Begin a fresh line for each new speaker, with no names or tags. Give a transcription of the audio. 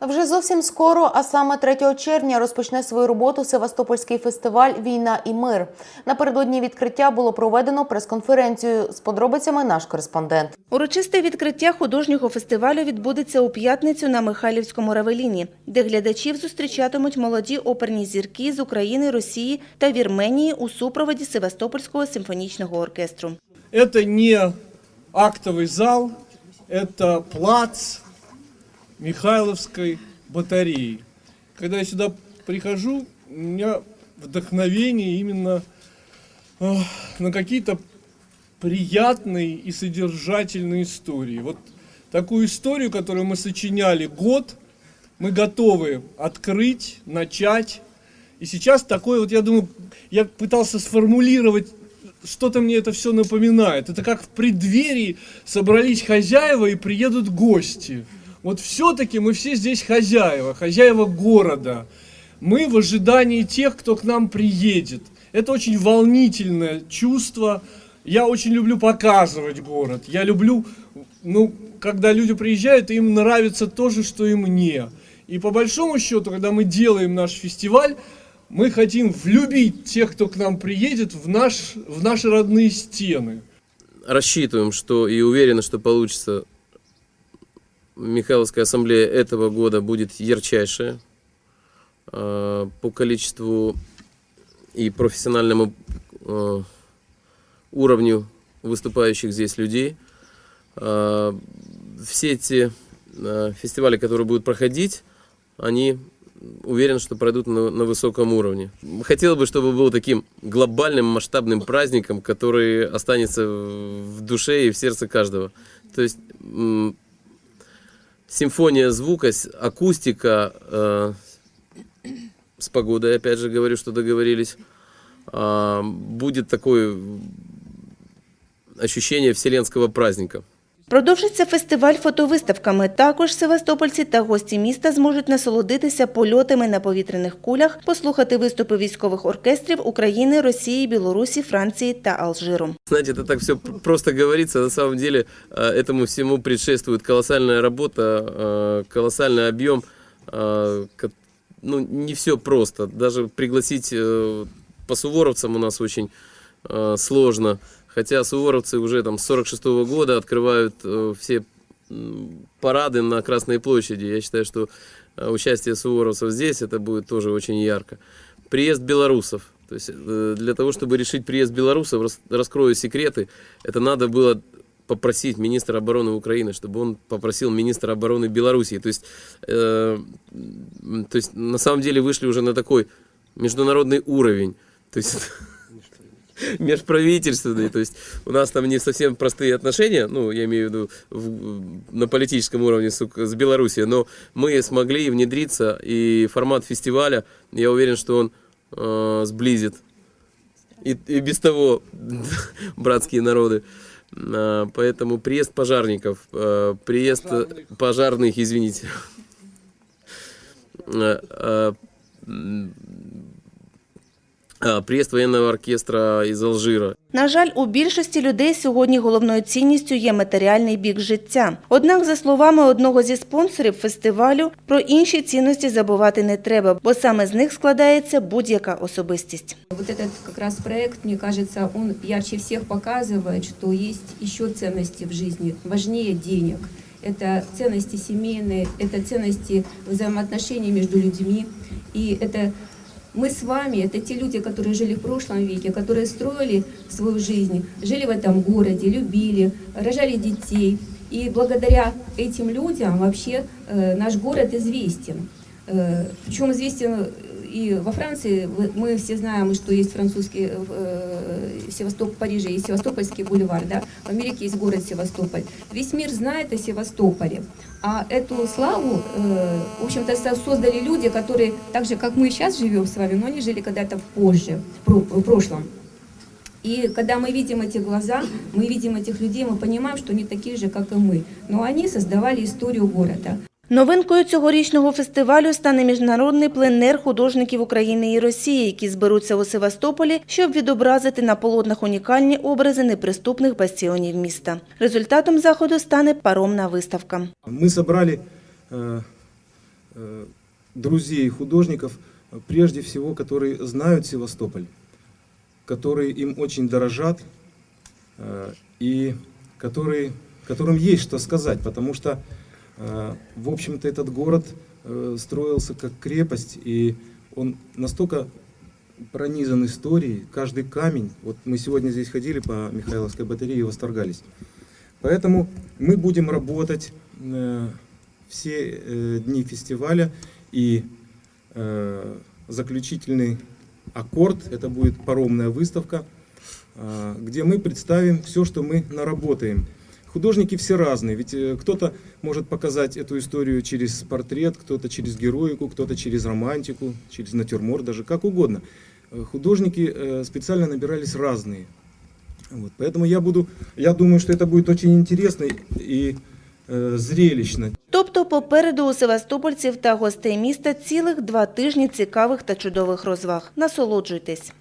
Вже зовсім скоро, а саме 3 червня, розпочне свою роботу Севастопольський фестиваль Війна і мир. Напередодні відкриття було проведено прес-конференцію з подробицями наш кореспондент.
Урочисте відкриття художнього фестивалю відбудеться у п'ятницю на Михайлівському Равеліні, де глядачів зустрічатимуть молоді оперні зірки з України, Росії та Вірменії у супроводі Севастопольського симфонічного оркестру.
Это не актовый зал, это плац Михайловской батареи. Когда я сюда прихожу, у меня вдохновение именно ах, на какие-то приятные и содержательные истории. Вот такую историю, которую мы сочиняли год, мы готовы открыть, начать. И сейчас такое, вот я думаю, я пытался сформулировать, что-то мне это все напоминает. Это как в преддверии собрались хозяева и приедут гости. Вот все-таки мы все здесь хозяева, хозяева города. Мы в ожидании тех, кто к нам приедет. Это очень волнительное чувство. Я очень люблю показывать город. Я люблю, ну, когда люди приезжают, им нравится то же, что и мне. И по большому счету, когда мы делаем наш фестиваль, мы хотим влюбить тех, кто к нам приедет, в, наш, в наши родные стены.
рассчитываем, что и уверены, что получится. Михайловская ассамблея этого года будет ярчайшая э, по количеству и профессиональному э, уровню выступающих здесь людей. Э, Все эти фестивали, которые будут проходить, они уверен, что пройдут на, на высоком уровне. Хотел бы, чтобы был таким глобальным масштабным праздником, который останется в душе и в сердце каждого. То есть симфония звука, акустика, э, с погодой, опять же говорю, что договорились, а, будет такое ощущение вселенского праздника.
Продовжиться фестиваль фотовиставками. Також севастопольці та гості міста зможуть насолодитися польотами на повітряних кулях, послухати виступи військових оркестрів України, Росії, Білорусі, Франції та Алжиру.
Знаете, это так все просто говорится. На самом деле э, этому всему предшествует колоссальная работа, э, колоссальный объем. э, ко- Ну, не все просто. Даже пригласить э, по суворовцам у нас очень э, сложно. Хотя суворовцы уже там с 46 года открывают э, все парады на Красной площади. Я считаю, что э, участие суворовцев здесь это будет тоже очень ярко. Приезд белорусов. То есть э, для того, чтобы решить приезд белорусов, рас- раскрою секреты, это надо было попросить министра обороны Украины, чтобы он попросил министра обороны Белоруссии. То есть, э, то есть на самом деле вышли уже на такой международный уровень. То есть межправительственный, то есть у нас там не совсем простые отношения, ну, я имею в виду в- на политическом уровне с, с Белоруссией, но мы смогли внедриться, и формат фестиваля, я уверен, что он э, сблизит. И, и без того братские народы. А, Поэтому приезд пожарников, э, приезд э, пожарных, извините, Э, э, м, а, приезд военного оркестра из Алжира.
На жаль, у більшості людей сьогодні головною цінністю є матеріальний бік життя. Однак, за словами одного зі спонсорів фестивалю, про інші цінності забувати не треба, бо саме з них складається будь-яка особистість.
Вот этот как раз проект, мне кажется, он ярче всех показывает, что есть еще ценности в жизни, важнее денег. Это ценности семейные, это ценности взаимоотношений между людьми. И это мы с вами, это те люди, которые жили в прошлом веке, которые строили свою жизнь, жили в этом городе, любили, рожали детей. И благодаря этим людям вообще э, наш город известен. Э, причем известен и во Франции, мы все знаем, что есть французский э, Севастополь, в Париже есть Севастопольский бульвар, да? в Америке есть город Севастополь. Весь мир знает о Севастополе. А эту славу, э, в общем-то, со- создали люди, которые, так же, как мы сейчас живем с вами, но они жили когда-то позже, в прошлом. И когда мы видим эти глаза, мы видим этих людей, мы понимаем, что они такие же, как и мы. Но они создавали историю города.
Новинкою цьогорічного фестивалю стане міжнародний пленер художників України і Росії, які зберуться у Севастополі, щоб відобразити на полотнах унікальні образи неприступних бастіонів міста. Результатом заходу стане паромна виставка.
Мы собрали э, э, друзей художников, э, прежде всего, которые знают Севастополь, которые им очень дорожат э, и которые, которым есть что сказать, потому что, э, в общем-то, этот город э, строился как крепость, и он настолько пронизан историей, каждый камень. Вот мы сегодня здесь ходили по Михайловской батарее и восторгались. Поэтому мы будем работать э, все э, дни фестиваля и э, заключительный аккорд, это будет паромная выставка, э, где мы представим все, что мы наработаем. Художники все разные, ведь э, кто-то может показать эту историю через портрет, кто-то через героику, кто-то через романтику, через натюрморт, даже как угодно. Э, Художники э, специально набирались разные. Вот, поэтому я буду, я думаю, что это будет очень интересно и э, зрелищно.
Тобто попереду у севастопольців та гостей міста цілих два тижні цікавих та чудових розваг. Насолоджуйтесь!